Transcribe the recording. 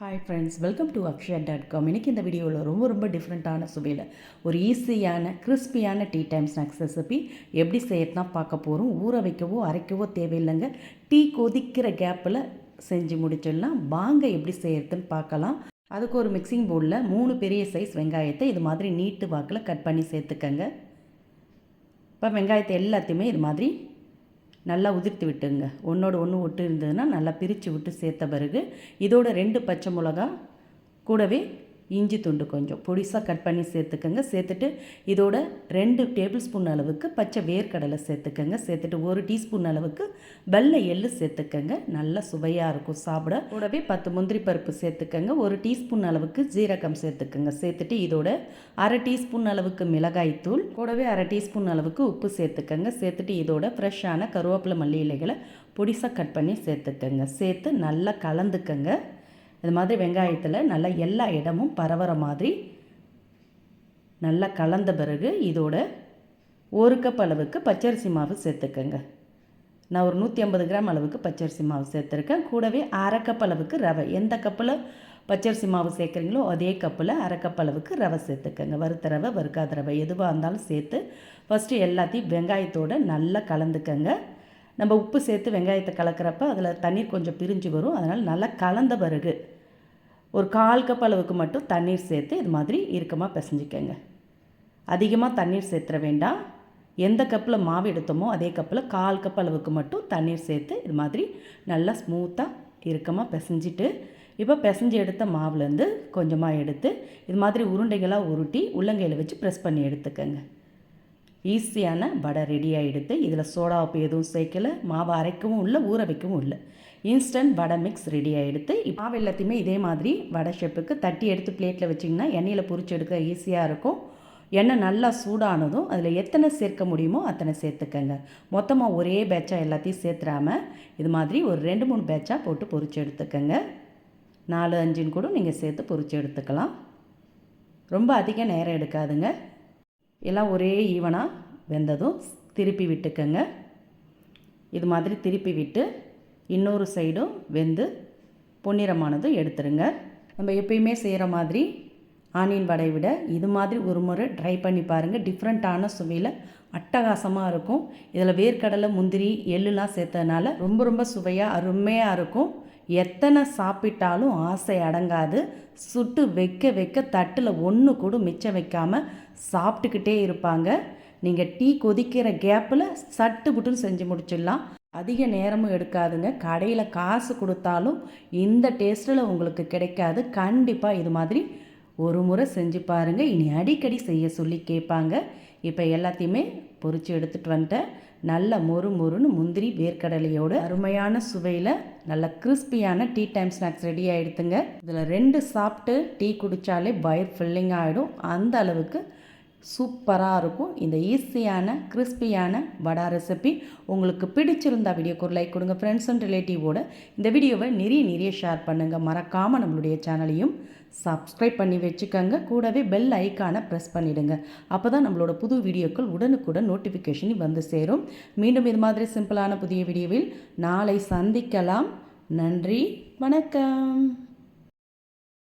Hi friends welcome to Akshaya dot com இன்றைக்கி இந்த வீடியோவில் ரொம்ப ரொம்ப டிஃப்ரெண்ட்டான சுவையில் ஒரு ஈஸியான கிறிஸ்பியான டீ டைம் ஸ்நாக்ஸ் ரெசிபி எப்படி செய்யறதுனா பார்க்க போகிறோம் ஊற வைக்கவோ அரைக்கவோ தேவையில்லைங்க. டீ கொதிக்கிற கேப்பில் செஞ்சு முடிச்சிடலாம். வாங்க எப்படி செய்யறதுன்னு பார்க்கலாம். அதுக்கு ஒரு மிக்சிங் பவுலில் மூணு பெரிய சைஸ் வெங்காயத்தை இது மாதிரி நீட்டு வாக்கில் கட் பண்ணி சேர்த்துக்கங்க. இப்போ வெங்காயத்தை எல்லாத்தையுமே இது மாதிரி நல்லா உதிர்த்து விட்டுங்க ஒன்றோட ஒன்று விட்டு இருந்ததுன்னா நல்லா பிரித்து விட்டு சேர்த்த பிறகு இதோட ரெண்டு பச்சை மிளகா கூடவே இஞ்சி துண்டு கொஞ்சம். பொடிசாக கட் பண்ணி சேர்த்துக்கோங்க. சேர்த்துட்டு இதோட ரெண்டு டேபிள் ஸ்பூன் அளவுக்கு பச்சை வேர்க்கடலை சேர்த்துக்கோங்க. சேர்த்துட்டு ஒரு டீஸ்பூன் அளவுக்கு வெள்ளை எள்ளு சேர்த்துக்கோங்க. நல்லா சுவையாக இருக்கும் சாப்பிட. கூடவே பத்து முந்திரி பருப்பு சேர்த்துக்கோங்க. ஒரு டீஸ்பூன் அளவுக்கு ஜீரகம் சேர்த்துக்கோங்க. சேர்த்துட்டு இதோட அரை டீஸ்பூன் அளவுக்கு மிளகாய் தூள். கூடவே அரை டீஸ்பூன் அளவுக்கு உப்பு சேர்த்துக்கோங்க. சேர்த்துட்டு இதோட ஃப்ரெஷ்ஷான கருவேப்பிலை மல்லி இலைகளை பொடிசாக கட் பண்ணி சேர்த்துக்கோங்க. சேர்த்து நல்லா கலந்துக்கங்க. அது மாதிரி வெங்காயத்தில் நல்லா எல்லா இடமும் பரவுற மாதிரி நல்லா கலந்த பிறகு இதோட ஒரு கப் அளவுக்கு பச்சரிசி மாவு சேர்த்துக்கோங்க. நான் ஒரு நூற்றி ஐம்பது கிராம் அளவுக்கு பச்சரிசி மாவு சேர்த்துருக்கேன். கூடவே அரை கப் அளவுக்கு ரவை. எந்த கப்பில் பச்சரிசி மாவு சேர்க்குறீங்களோ அதே கப்பில் அரை கப் அளவுக்கு ரவை சேர்த்துக்கோங்க. வறுத்த ரவை வறுக்காத ரவை எதுவாக இருந்தாலும் சேர்த்து ஃபஸ்ட்டு எல்லாத்தையும் வெங்காயத்தோடு நல்லா கலந்துக்கங்க. நம்ம உப்பு சேர்த்து வெங்காயத்தை கலக்கிறப்ப அதில் தண்ணீர் கொஞ்சம் பிரிஞ்சு வரும். அதனால் நல்லா கலந்த பிறகு ஒரு கால் கப் அளவுக்கு மட்டும் தண்ணீர் சேர்த்து இது மாதிரி இறுக்கமாக பிசைஞ்சிக்கங்க. அதிகமாக தண்ணீர் சேர்த்துற வேண்டாம். எந்த கப்பில் மாவு எடுத்தோமோ அதே கப்பில் கால் கப் அளவுக்கு மட்டும் தண்ணீர் சேர்த்து இது மாதிரி நல்லா ஸ்மூத்தாக இறுக்கமாக பிசைஞ்சிட்டு இப்போ பிசைஞ்சு எடுத்த மாவுலேருந்து கொஞ்சமாக எடுத்து இது மாதிரி உருண்டைகளாக உருட்டி உள்ளங்கையில் வச்சு ப்ரெஸ் பண்ணி எடுத்துக்கங்க. ஈஸியான வடை ரெடி ஆகிடுது இதில் சோடா உப்பு எதுவும் சேர்க்கல மாவு அரைக்கவும் இல்லை ஊற வைக்கவும் இல்லை. இன்ஸ்டன்ட் வடை மிக்ஸ் ரெடி ஆகிடுது மாவு எல்லாத்தையுமே இதே மாதிரி வடை ஷெப்புக்கு தட்டி எடுத்து பிளேட்டில் வச்சிங்கன்னா எண்ணெயில் பொறிச்சு எடுக்க ஈஸியாக இருக்கும். எண்ணெய் நல்லா சூடானதும் அதில் எத்தனை சேர்க்க முடியுமோ அத்தனை சேர்த்துக்கங்க. மொத்தமாக ஒரே பேட்சாக எல்லாத்தையும் சேர்த்துறாமல் இது மாதிரி ஒரு ரெண்டு மூணு பேட்சாக போட்டு பொறிச்சு எடுத்துக்கங்க. நாலு அஞ்சுன்னு கூட நீங்கள் சேர்த்து பொறிச்சு எடுத்துக்கலாம். ரொம்ப அதிக நேரம் எடுக்காதுங்க. எல்லாம் ஒரே ஈவனாக வெந்ததும் திருப்பி விட்டுக்கங்க. இது மாதிரி திருப்பி விட்டு இன்னொரு சைடும் வெந்து பொன்னிறமானதும் எடுத்துருங்க. நம்ம எப்பயுமே செய்கிற மாதிரி ஆனியன் வடை விட இது மாதிரி ஒரு முறை ட்ரை பண்ணி பாருங்கள் டிஃப்ரெண்ட்டான சுவையில் அட்டகாசமாக இருக்கும். இதில் வேர்க்கடலை முந்திரி எள்ளுலாம் சேர்த்ததுனால ரொம்ப ரொம்ப சுவையாக அருமையாக இருக்கும். எத்தனை சாப்பிட்டாலும் ஆசை அடங்காது. சுட்டு வைக்க வைக்க தட்டில் ஒன்று கூட மிச்சம் வைக்காமல் சாப்பிட்டுக்கிட்டே இருப்பாங்க. நீங்கள் டீ கொதிக்கிற கேப்பில் சட்டு புட்டுன்னு செஞ்சு முடிச்சிடலாம். அதிக நேரமும் எடுக்காதுங்க. கடையில் காசு கொடுத்தாலும் இந்த டேஸ்ட்டில் உங்களுக்கு கிடைக்காது. கண்டிப்பாக இது மாதிரி ஒரு முறை செஞ்சு பாருங்கள் இனி அடிக்கடி செய்ய சொல்லி கேட்பாங்க. இப்போ எல்லாத்தையுமே பொறிச்சு எடுத்துகிட்டு வந்துட்டேன். நல்ல மொறு மொறுன்னு முந்திரி வேர்க்கடலையோட அருமையான சுவையில் நல்ல கிறிஸ்பியான டீ டைம் ஸ்நாக்ஸ் ரெடி ஆகிடுதுங்க இதில் ரெண்டு சாப்பிட்டு டீ குடித்தாலே வயிறு ஃபில்லிங் ஆகிடும் அந்த அளவுக்கு சூப்பராக இருக்கும். இந்த ஈஸியான கிறிஸ்பியான வடா ரெசிபி உங்களுக்கு பிடிச்சிருந்தா வீடியோக்கு ஒரு லைக் கொடுங்க. ஃப்ரெண்ட்ஸ் அண்ட் ரிலேட்டிவோட இந்த வீடியோவை நிறைய நிறைய ஷேர் பண்ணுங்கள் மறக்காமல் நம்மளுடைய சேனலையும் சப்ஸ்கிரைப் பண்ணி வச்சுக்கோங்க. கூடவே பெல் ஐக்கானை ப்ரெஸ் பண்ணிவிடுங்க அப்போ தான் நம்மளோட புது வீடியோக்கள் உடனுக்குடன் நோட்டிஃபிகேஷன் வந்து சேரும். மீண்டும் இது மாதிரி சிம்பிளான புதிய வீடியோவில் நாளை சந்திக்கலாம். நன்றி. வணக்கம்.